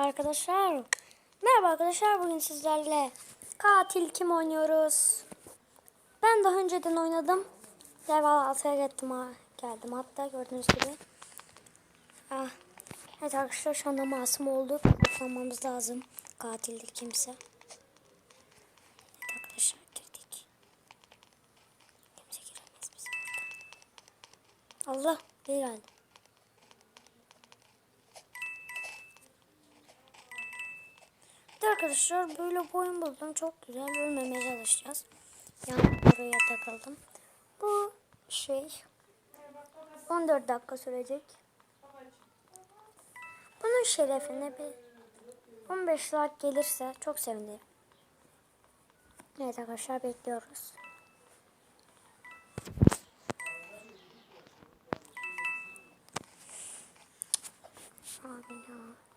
Arkadaşlar merhaba arkadaşlar bugün sizlerle katil kim oynuyoruz? Ben daha önceden oynadım. Level 6'ya gittim. Geldim hatta gördüğünüz gibi. Ah. Evet arkadaşlar şu anda masum olduk. Kurtulmamız lazım. Katildir kimse. Allah bir geldi. Evet arkadaşlar böyle bir oyun buldum. Çok güzel. Ölmemeye çalışacağız. Yani buraya takıldım. Bu şey 14 dakika sürecek. Bunun şerefine bir 15 like gelirse çok sevinirim. Evet arkadaşlar bekliyoruz. Abi ya.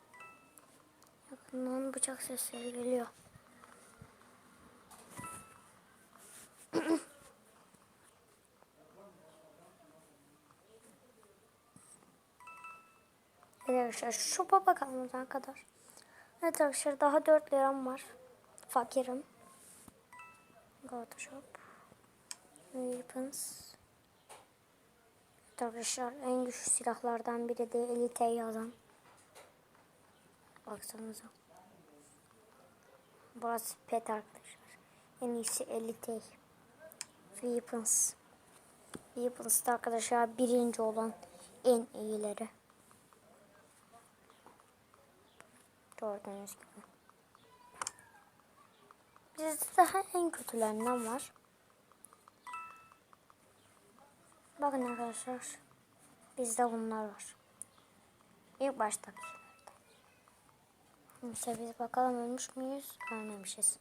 Yakından bıçak sesleri geliyor. Arkadaşlar şu baba kalmadan kadar. Evet arkadaşlar daha 4 liram var. Fakirim. Go to shop. Weapons. Evet arkadaşlar en güçlü silahlardan biri de elite yazan. Baksanıza. Burası pet arkadaşlar. En iyisi elite. Weapons. Weapons da arkadaşlar birinci olan en iyileri. Gördüğünüz gibi. Bizde daha en kötülerinden var. Bakın arkadaşlar. Bizde bunlar var. İlk baştaki. Neyse biz bakalım ölmüş müyüz? Ölmemişiz.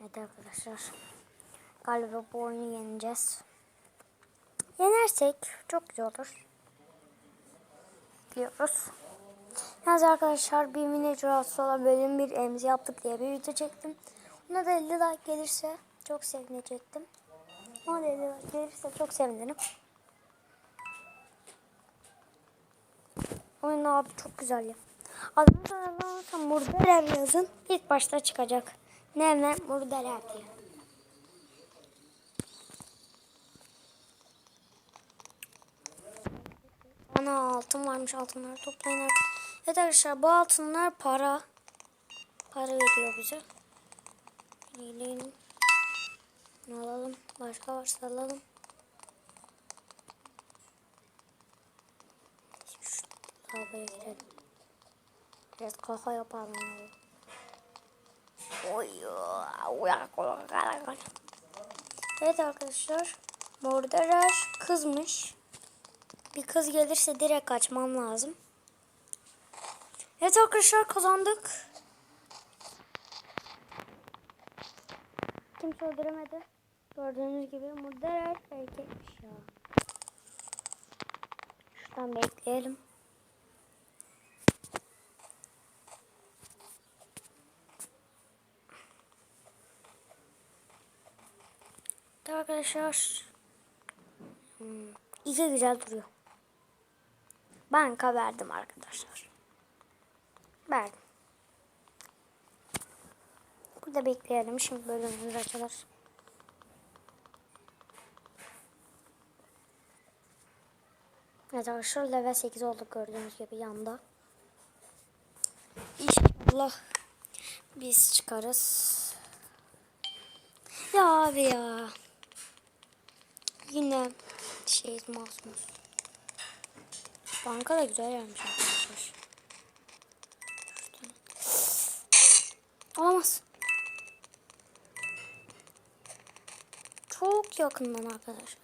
Evet arkadaşlar. Galiba bu oyunu yeneceğiz. Yenersek çok güzel olur. Diyoruz. Yalnız arkadaşlar bir mini rahatsız olan bölüm bir emzi yaptık diye bir video çektim. Ona da 50 like gelirse çok sevinecektim. Ona da 50 like gelirse çok sevinirim. Oyun abi çok güzel ya. Adını sanırım Murderer yazın. İlk başta çıkacak. Nevne Murderer diye. Ana altın varmış altınları toplayın artık. Evet arkadaşlar bu altınlar para. Para veriyor bize. Gidelim. Alalım. Başka varsa alalım. Lavaboya girelim. Biraz kafa yapalım. Oy. Evet arkadaşlar. Morderer kızmış. Bir kız gelirse direkt kaçmam lazım. Evet arkadaşlar kazandık. Kimse öldüremedi. Gördüğünüz gibi Murderer erkekmiş ya. Şuradan bekleyelim. Evet Arkadaşlar. Hmm, iki güzel duruyor. Banka verdim arkadaşlar. Verdim. Burada bekleyelim. Şimdi bölümümüz açılır. Evet arkadaşlar level 8 olduk gördüğünüz gibi yanda. İnşallah biz çıkarız. Ya abi ya. Yine şey masumuz. Banka da güzel yermiş arkadaşlar. Olamaz. Çok yakından arkadaşlar.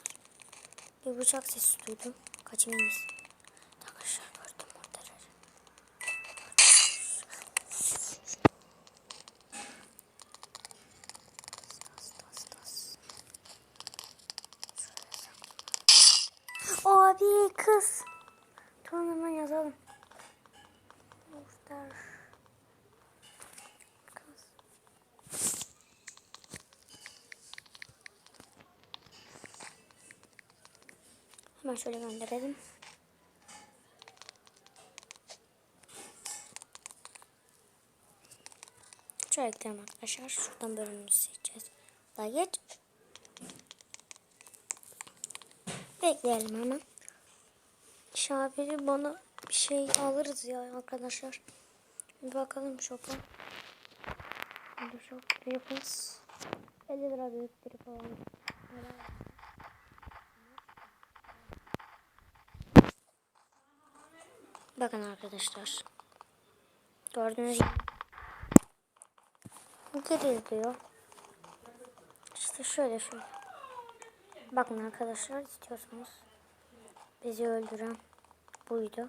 Bir bıçak sesi duydum. Kaçayım Hemen şöyle gönderelim. Şöyle gidelim arkadaşlar. Şuradan bölümümüzü seçeceğiz. Daha geç. Bekleyelim hemen. Şabiri bana bir şey alırız ya arkadaşlar. Bir bakalım şopa. Şok yapız. 50 lira büyüktür falan. Evet. Bakın arkadaşlar. Gördüğünüz gibi. Geri diyor. İşte şöyle şöyle. Bakın arkadaşlar istiyorsanız. Bizi öldüren buydu.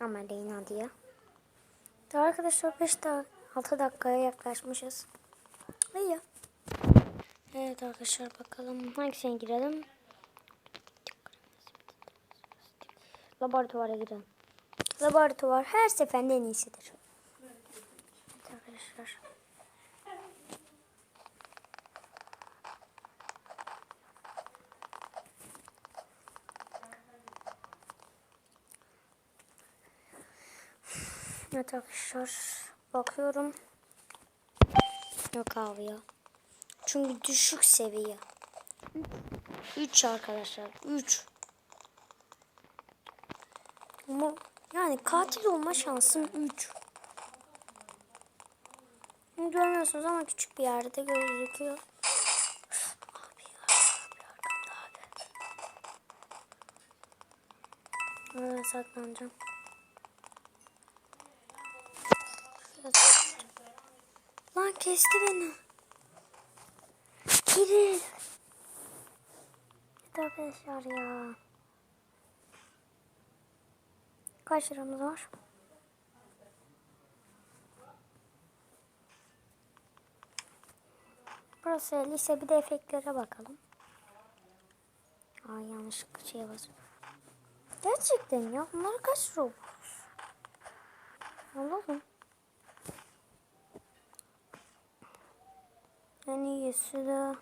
Ama Leyna diye. Daha arkadaşlar 5 dakika 6 dakikaya yaklaşmışız. İyi. Evet arkadaşlar bakalım hangisine girelim. Laboratuvara girelim. Laboratuvar her seferinde en iyisidir. Evet arkadaşlar. Evet arkadaşlar bakıyorum. Yok abi ya. Çünkü düşük seviye. 3 arkadaşlar. 3. Ama yani katil olma şansım 3. Görmüyorsunuz ama küçük bir yerde gözüküyor. Abi. Oraya saklanacağım. Lan kesti beni. Kiril. Evet arkadaşlar ya. Kaç liramız var? Burası lise bir de efektlere bakalım. Aa yanlışlıkla şeye basıyorum. Gerçekten ya bunlar kaç robot? Allah'ım. En iyisi de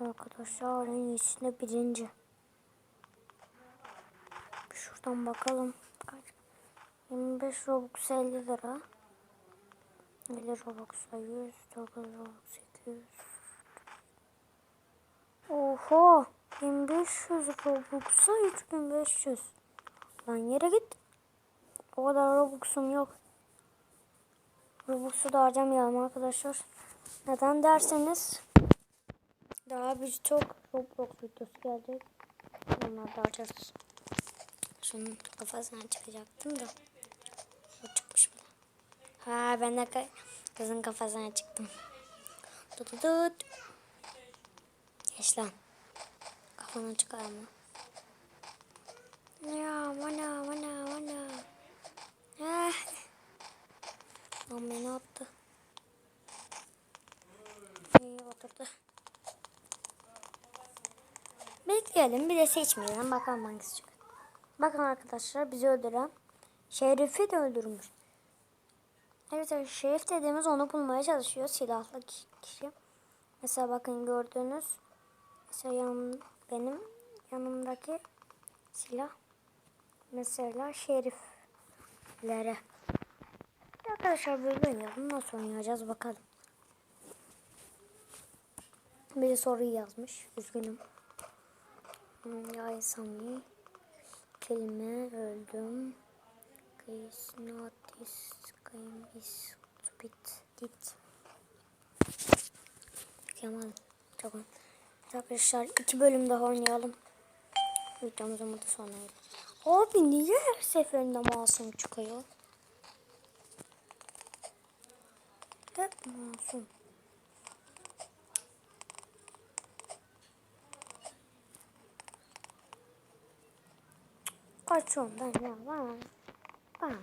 arkadaşlar en iyisi de birinci. Şuradan bakalım. Kaç? 25 Robux 50 lira. 50 Robux'a 100, 9 Robux 200. Oha! 1500 Robux'a 3500. Lan yere git. O kadar Robux'um yok. Robux'u da harcamayalım arkadaşlar. Neden derseniz daha birçok Roblox videosu gelecek. Onları da harcarız. Şunun kafasına çıkacaktım da. O çıkmış bile. Ha ben de kızın kafasına çıktım. Tut tut tut. Geç lan. Kafana çıkarma. Ya bana bana bana. Ah. Lan beni attı. İyi oturdu. Bekleyelim bir de seçmeyelim bakalım hangisi çıkıyor. Bakın arkadaşlar bizi öldüren Şerif'i de öldürmüş. Evet Şerif dediğimiz onu bulmaya çalışıyor silahlı ki- kişi. Mesela bakın gördüğünüz mesela yanım, benim yanımdaki silah mesela Şeriflere. Arkadaşlar böyle oynayalım. Nasıl oynayacağız bakalım. Biri soruyu yazmış. Üzgünüm. Hmm, Ya Sami kelime öldüm. Is not this game is. Git. Kemal. Çok iyi. Arkadaşlar iki bölüm daha oynayalım. Videomuzun burada geldik. Abi niye her seferinde masum çıkıyor? Hep masum. Kaçıyorum ben ya. Bana. Bana.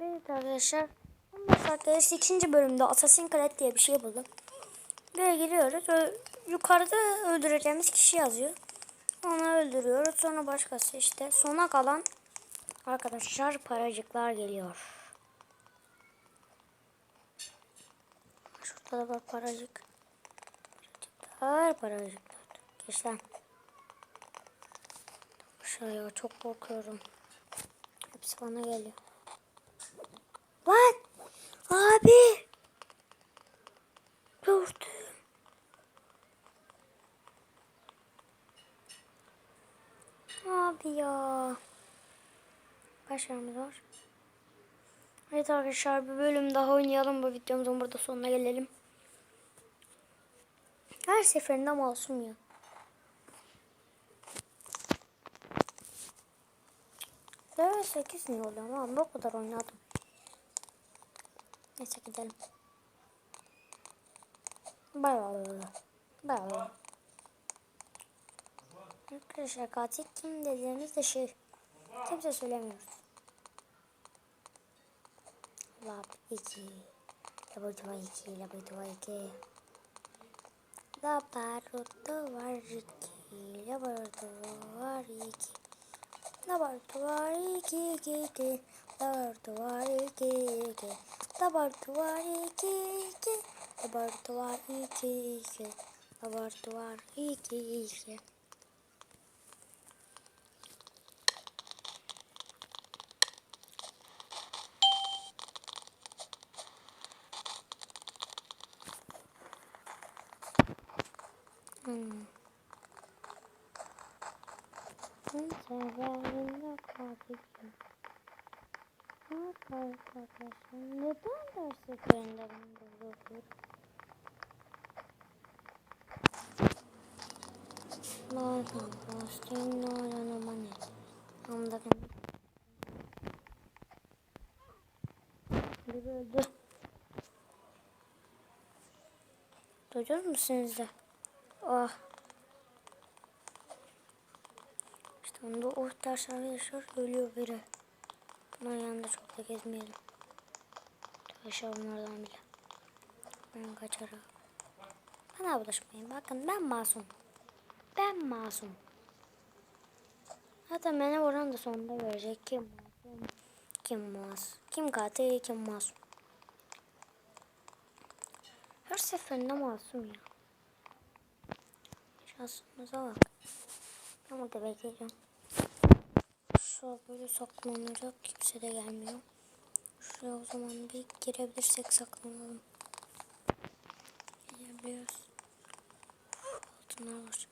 Evet arkadaşlar. 15 arkadaşlar ikinci bölümde Assassin's Creed diye bir şey buldum. Böyle giriyoruz. Ö- yukarıda öldüreceğimiz kişi yazıyor. Onu öldürüyoruz. Sonra başkası işte. Sona kalan arkadaşlar paracıklar geliyor. Şurada da bak paracık. Paracıklar paracıklar. Geç lan. Aşağıya çok korkuyorum. Hepsi bana geliyor. Lan! Abi! Gördüm. Abi ya. Yerimiz var? Evet arkadaşlar bir bölüm daha oynayalım. Bu videomuzun burada sonuna gelelim. Her seferinde masum ya. Level 8 niye oluyor ama bu kadar oynadım. Neyse gidelim. Bay bay. Bay bay. Arkadaşlar katil kim dediğimiz de şey. Kimse söylemiyoruz. Lab 2. Laboratuvar 2. Laboratuvar 2. Laboratuvar 2. Laboratuvar 2. Laboratuvar 2 2 2 Laboratuvar 2 2 Laboratuvar 2 2 Laboratuvar 2 2 Laboratuvar 2 2 Hmm. Severinde kalbim. Arkadaşlar neden ders seferinde ben burada okuyorum? Lazım. Bastın oranı manet. Hamdakın. Bir öldü. Duydunuz mu siz de? Ah. İşte onda o ders arkadaşlar ölüyor biri. Bunların yanında çok da gezmeyelim. Arkadaşlar bunlardan bile. Ben kaçarım. Bana bulaşmayın. Bakın ben masum. Ben masum. Zaten beni vuran da sonunda görecek. Kim masum? Kim masum? Kim katil? Kim masum? Her seferinde masum ya. Şansımıza bak. Ben burada bekleyeceğim. Şu böyle saklanacak. Kimse de gelmiyor. Şuraya o zaman bir girebilirsek saklanalım. Girebiliyoruz. Altınlar var.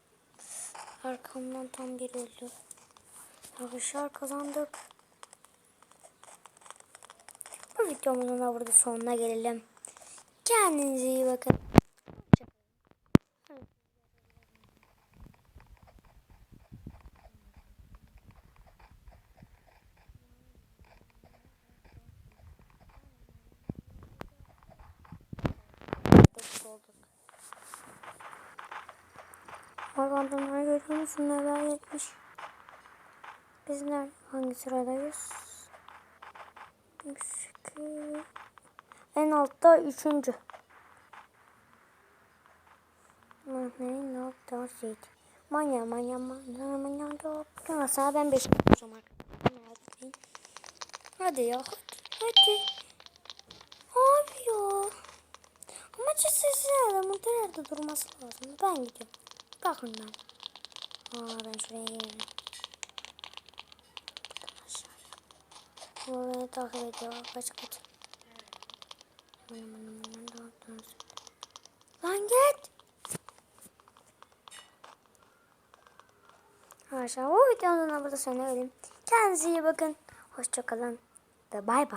Arkamdan tam bir öldü. Arkadaşlar kazandık. Bu videomuzun da burada sonuna gelelim. Kendinize iyi bakın. Dokuz olduk. Hayvanlar görüyor musun? Neler yetmiş. Biz nerede? Hangi sıradayız? Üç, iki. En altta üçüncü. Manya nokta set. Manya manya manya manya nokta. Sana ben beş yapacağım arkadaşlar. Hadi ya. Hadi. Abi ya. Ama sessiz adamın nerede durması lazım. Ben gidiyorum. Bakın ben. Aa ben şuraya geldim. Bu beni takip ediyor. Kaç kaç. Lan git. Arkadaşlar bu videonun da burada sonuna gelin. Kendinize iyi bakın. Hoşçakalın. Ve bay.